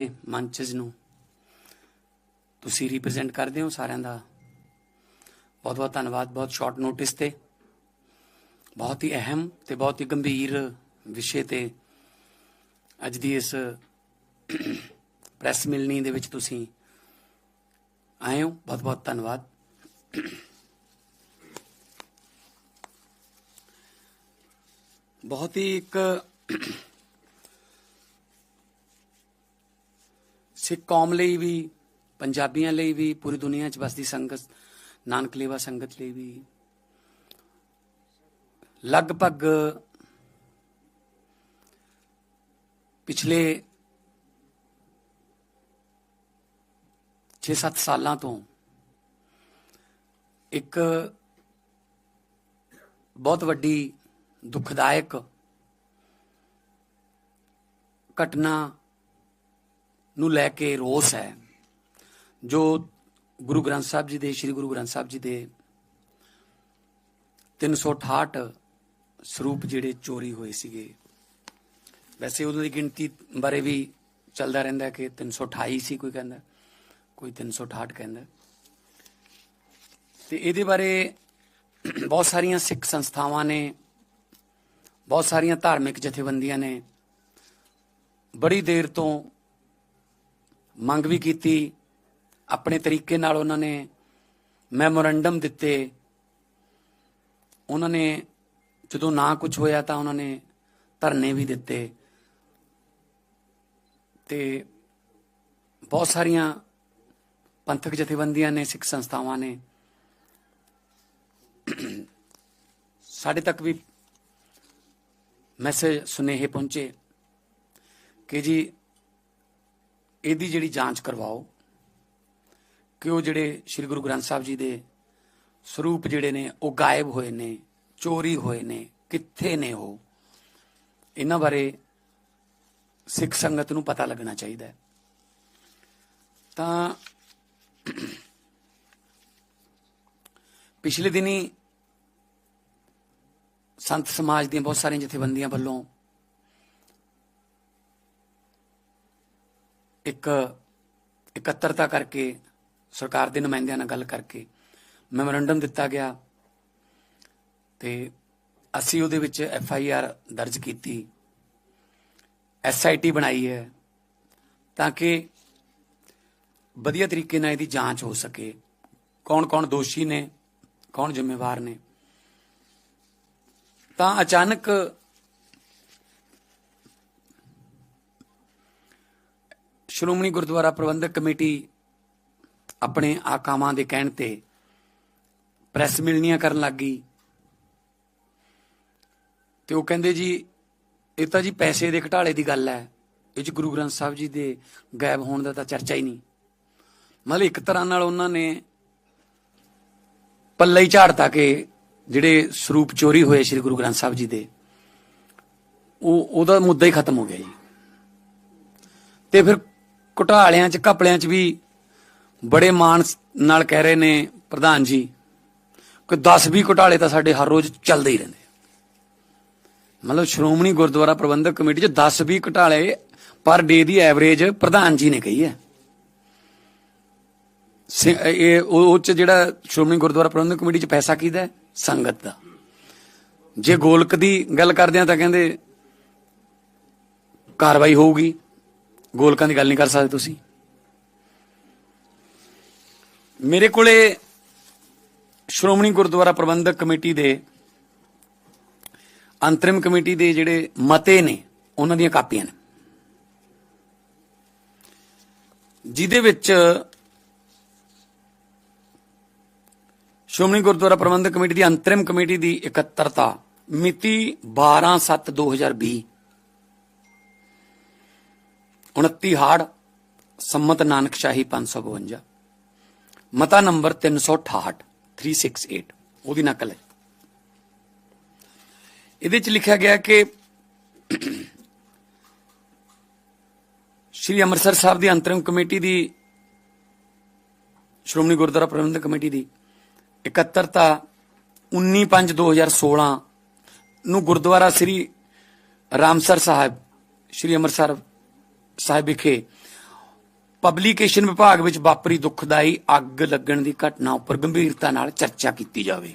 ਇਹ ਮੰਚਸ ਨੂੰ ਤੁਸੀਂ ਰਿਪਰੈਜ਼ੈਂਟ ਕਰਦੇ ਹੋ ਸਾਰਿਆਂ ਦਾ। ਬਹੁਤ ਬਹੁਤ ਧੰਨਵਾਦ, ਬਹੁਤ ਸ਼ਾਰਟ ਨੋਟਿਸ ਤੇ। ਬਹੁਤ ਹੀ ਅਹਿਮ ਤੇ ਬਹੁਤ ਹੀ ਗੰਭੀਰ ਵਿਸ਼ੇ ਤੇ ਅੱਜ ਦੀ ਇਸ ਪ੍ਰੈਸ ਮਿਲਣੀ ਦੇ ਵਿੱਚ ਤੁਸੀਂ ਆਏ ਹੋ। ਬਹੁਤ ਬਹੁਤ ਧੰਨਵਾਦ। ਬਹੁਤ ਹੀ ਇੱਕ ਸਿੱਖ ਕੌਮ ਲਈ ਵੀ, ਪੰਜਾਬੀਆਂ ਲਈ ਵੀ, ਪੂਰੀ ਦੁਨੀਆ 'ਚ ਵਸਦੀ ਸੰਗਤ, ਨਾਨਕ ਲੇਵਾ ਸੰਗਤ ਲਈ ਵੀ। ਲਗਭਗ ਪਿਛਲੇ 6-7 ਸਾਲਾਂ ਤੋਂ ਇੱਕ ਬਹੁਤ ਵੱਡੀ ਦੁਖਦਾਇਕ ਘਟਨਾ ਨੂੰ ਲੈ ਕੇ ਰੋਸ ਹੈ, ਜੋ ਗੁਰੂ ਗ੍ਰੰਥ ਸਾਹਿਬ ਜੀ ਦੇ, ਸ੍ਰੀ ਗੁਰੂ ਗ੍ਰੰਥ ਸਾਹਿਬ ਜੀ ਦੇ 368 ਸਰੂਪ ਜਿਹੜੇ ਚੋਰੀ ਹੋਏ ਸੀਗੇ। ਵੈਸੇ ਉਹਨਾਂ ਦੀ ਗਿਣਤੀ ਬਾਰੇ ਵੀ ਚੱਲਦਾ ਰਹਿੰਦਾ ਹੈ ਕਿ 328 ਸੀ ਕੋਈ ਕਹਿੰਦਾ, ਕੋਈ 368 ਕਹਿੰਦਾ। ਤੇ ਇਹਦੇ ਬਾਰੇ ਬਹੁਤ ਸਾਰੀਆਂ ਸਿੱਖ ਸੰਸਥਾਵਾਂ ਨੇ, ਬਹੁਤ ਸਾਰੀਆਂ ਧਾਰਮਿਕ ਜਥੇਬੰਦੀਆਂ ਨੇ, ਬੜੀ ਦੇਰ ਤੋਂ ਮੰਗ ਵੀ ਕੀਤੀ, ਆਪਣੇ ਤਰੀਕੇ ਨਾਲ ਉਹਨਾਂ ਨੇ ਮੈਮੋਰੈਂਡਮ ਦਿੱਤੇ। ਉਹਨਾਂ ਨੇ ਜਦੋਂ ਨਾ ਕੁਝ ਹੋਇਆ ਤਾਂ ਉਹਨਾਂ ਨੇ ਧਰਨੇ ਵੀ ਦਿੱਤੇ। ਤੇ ਬਹੁਤ ਸਾਰੀਆਂ ਪੰਥਕ ਜਥੇਬੰਦੀਆਂ ਨੇ, ਸਿੱਖ ਸੰਸਥਾਵਾਂ ਨੇ। ਸਾਡੇ ਤੱਕ ਵੀ ਮੈਸੇਜ ਸੁਨੇਹੇ ਪਹੁੰਚੇ ਕਿ ਜੀ ਇਹਦੀ ਜਿਹੜੀ ਜਾਂਚ ਕਰਵਾਓ ਕਿ ਉਹ ਜਿਹੜੇ ਸ੍ਰੀ ਗੁਰੂ ਗ੍ਰੰਥ ਸਾਹਿਬ ਜੀ ਦੇ ਸਰੂਪ ਜਿਹੜੇ ਨੇ, ਉਹ ਗਾਇਬ ਹੋਏ ਨੇ, ਚੋਰੀ ਹੋਏ ਨੇ, ਕਿੱਥੇ ਨੇ ਉਹ? ਇਹਨਾਂ ਬਾਰੇ ਸਿੱਖ ਸੰਗਤ ਨੂੰ ਪਤਾ ਲੱਗਣਾ ਚਾਹੀਦਾ ਹੈ। ਤਾਂ ਪਿਛਲੇ ਦਿਨੀ ਸੰਤ ਸਮਾਜ ਦੀਆਂ ਬਹੁਤ ਸਾਰੀਆਂ ਜਥੇਬੰਦੀਆਂ ਵੱਲੋਂ ਇੱਕ ਇਕੱਤਰਤਾ ਕਰਕੇ ਸਰਕਾਰ ਦੇ ਨੁਮਾਇੰਦਿਆਂ ਨਾਲ ਗੱਲ ਕਰਕੇ ਮੈਮੋਰੰਡਮ ਦਿੱਤਾ ਗਿਆ ਤੇ ਅਸੀਂ ਉਹਦੇ ਵਿੱਚ ਐਫ ਆਈ ਆਰ ਦਰਜ ਕੀਤੀ, ਐਸ ਆਈ ਟੀ ਬਣਾਈ ਹੈ ਤਾਂ ਕਿ ਵਧੀਆ ਤਰੀਕੇ ਨਾਲ ਇਹਦੀ ਜਾਂਚ ਹੋ ਸਕੇ। ਕੌਣ-ਕੌਣ ਦੋਸ਼ੀ ਨੇ, ਕੌਣ ਜ਼ਿੰਮੇਵਾਰ ਨੇ। ਤਾਂ ਅਚਾਨਕ ਸ਼੍ਰੋਮਣੀ ਗੁਰਦੁਆਰਾ ਪ੍ਰਬੰਧਕ ਕਮੇਟੀ ਆਪਣੇ ਆਕਾਮਾਂ ਦੇ ਕਹਿਣ ਤੇ ਪ੍ਰੈਸ ਮਿਲਣੀਆਂ ਕਰਨ ਲੱਗ ਗਈ। ਤੇ ਉਹ ਕਹਿੰਦੇ ਜੀ, ਇਹ ਤਾਂ ਜੀ ਪੈਸੇ ਦੇ ਘਟਾਲੇ ਦੀ ਗੱਲ ਹੈ। ਇਹ ਚ ਗੁਰੂ ਗ੍ਰੰਥ ਸਾਹਿਬ ਜੀ ਦੇ ਗਾਇਬ ਹੋਣ ਦਾ ਤਾਂ ਚਰਚਾ ਹੀ ਨਹੀਂ। ਮਤਲਬ ਇੱਕ ਤਰ੍ਹਾਂ ਨਾਲ ਉਹਨਾਂ ਨੇ ਪੱਲੇ ਹੀ ਝਾੜਤਾ ਕਿ ਜਿਹੜੇ ਸਰੂਪ ਚੋਰੀ ਹੋਏ ਸ੍ਰੀ ਗੁਰੂ ਗ੍ਰੰਥ ਸਾਹਿਬ ਜੀ ਦੇ, ਉਹ ਉਹਦਾ ਮੁੱਦਾ ਹੀ ਖਤਮ ਹੋ ਗਿਆ ਜੀ। ਤੇ ਫਿਰ ਘੁਟਾਲਿਆਂ ਚ, ਘਪਲਿਆਂ ਚ ਵੀ ਬੜੇ ਮਾਣ ਨਾਲ ਕਹਿ ਰਹੇ ਨੇ ਪ੍ਰਧਾਨ ਜੀ ਕਿ 10 20 ਘੁਟਾਲੇ ਤਾਂ ਸਾਡੇ ਹਰ ਰੋਜ਼ ਚੱਲਦੇ ਹੀ ਰਹਿੰਦੇ ਮਤਲਬ ਸ਼੍ਰੋਮਣੀ ਗੁਰਦੁਆਰਾ ਪ੍ਰਬੰਧਕ ਕਮੇਟੀ ਚ 10 20 ਘੁਟਾਲੇ ਪਰ ਡੇ ਦੀ ਐਵਰੇਜ ਪ੍ਰਧਾਨ ਜੀ ਨੇ ਕਹੀ ਹੈ। ਇਹ ਉਹ ਚ ਜਿਹੜਾ ਸ਼੍ਰੋਮਣੀ ਗੁਰਦੁਆਰਾ ਪ੍ਰਬੰਧਕ ਕਮੇਟੀ ਚ ਪੈਸਾ ਕਿਹਦਾ ਸੰਗਤ ਦਾ। ਜੇ ਗੋਲਕ ਦੀ ਗੱਲ ਕਰਦੇ ਆ ਤਾਂ ਕਹਿੰਦੇ ਕਾਰਵਾਈ ਹੋਊਗੀ। ਗੋਲਕਾਂ ਦੀ ਗੱਲ ਨਹੀਂ ਕਰ ਸਕਦੇ ਤੁਸੀਂ। ਮੇਰੇ ਕੋਲੇ ਸ਼੍ਰੋਮਣੀ ਗੁਰਦੁਆਰਾ ਪ੍ਰਬੰਧਕ ਕਮੇਟੀ ਦੇ, ਅੰਤਰਿਮ ਕਮੇਟੀ ਦੇ ਜਿਹੜੇ ਮਤੇ ਨੇ, ਉਹਨਾਂ ਦੀਆਂ ਕਾਪੀਆਂ ਨੇ। ਜਿਹਦੇ ਵਿੱਚ ਸ਼੍ਰੋਮਣੀ ਗੁਰਦੁਆਰਾ ਪ੍ਰਬੰਧਕ ਕਮੇਟੀ ਦੀ ਅੰਤਰਿਮ ਕਮੇਟੀ ਦੀ ਇਕੱਤਰਤਾ ਮਿਤੀ 12/7/2020 29 ਹਾੜ, ਸੰਮਤ ਨਾਨਕ ਸ਼ਾਹੀ 552 ਮਤਾ ਨੰਬਰ 368 368 ਉਹਦੀ ਨਕਲ ਹੈ। ਇਹਦੇ ਚ ਲਿਖਿਆ ਗਿਆ ਕਿ ਸ਼੍ਰੀ ਅੰਮ੍ਰਿਤਸਰ ਸਾਹਿਬ ਦੀ ਅੰਤਰਿਮ ਕਮੇਟੀ ਦੀ, ਸ਼੍ਰੋਮਣੀ ਗੁਰਦੁਆਰਾ ਪ੍ਰਬੰਧਕ ਕਮੇਟੀ ਦੀ ਇਕੱਤਰਤਾ 19/5/2016 ਨੂੰ ਗੁਰਦੁਆਰਾ ਸ੍ਰੀ ਰਾਮਸਰ ਸਾਹਿਬ, ਸ਼੍ਰੀ ਅੰਮ੍ਰਿਤਸਰ ਸਾਹਿਬ ਵਿਖੇ ਪਬਲੀਕੇਸ਼ਨ ਵਿਭਾਗ ਵਿੱਚ ਵਾਪਰੀ ਦੁਖਦਾਈ ਅੱਗ ਲੱਗਣ ਦੀ ਘਟਨਾ ਉੱਪਰ ਗੰਭੀਰਤਾ ਨਾਲ ਚਰਚਾ ਕੀਤੀ ਜਾਵੇ।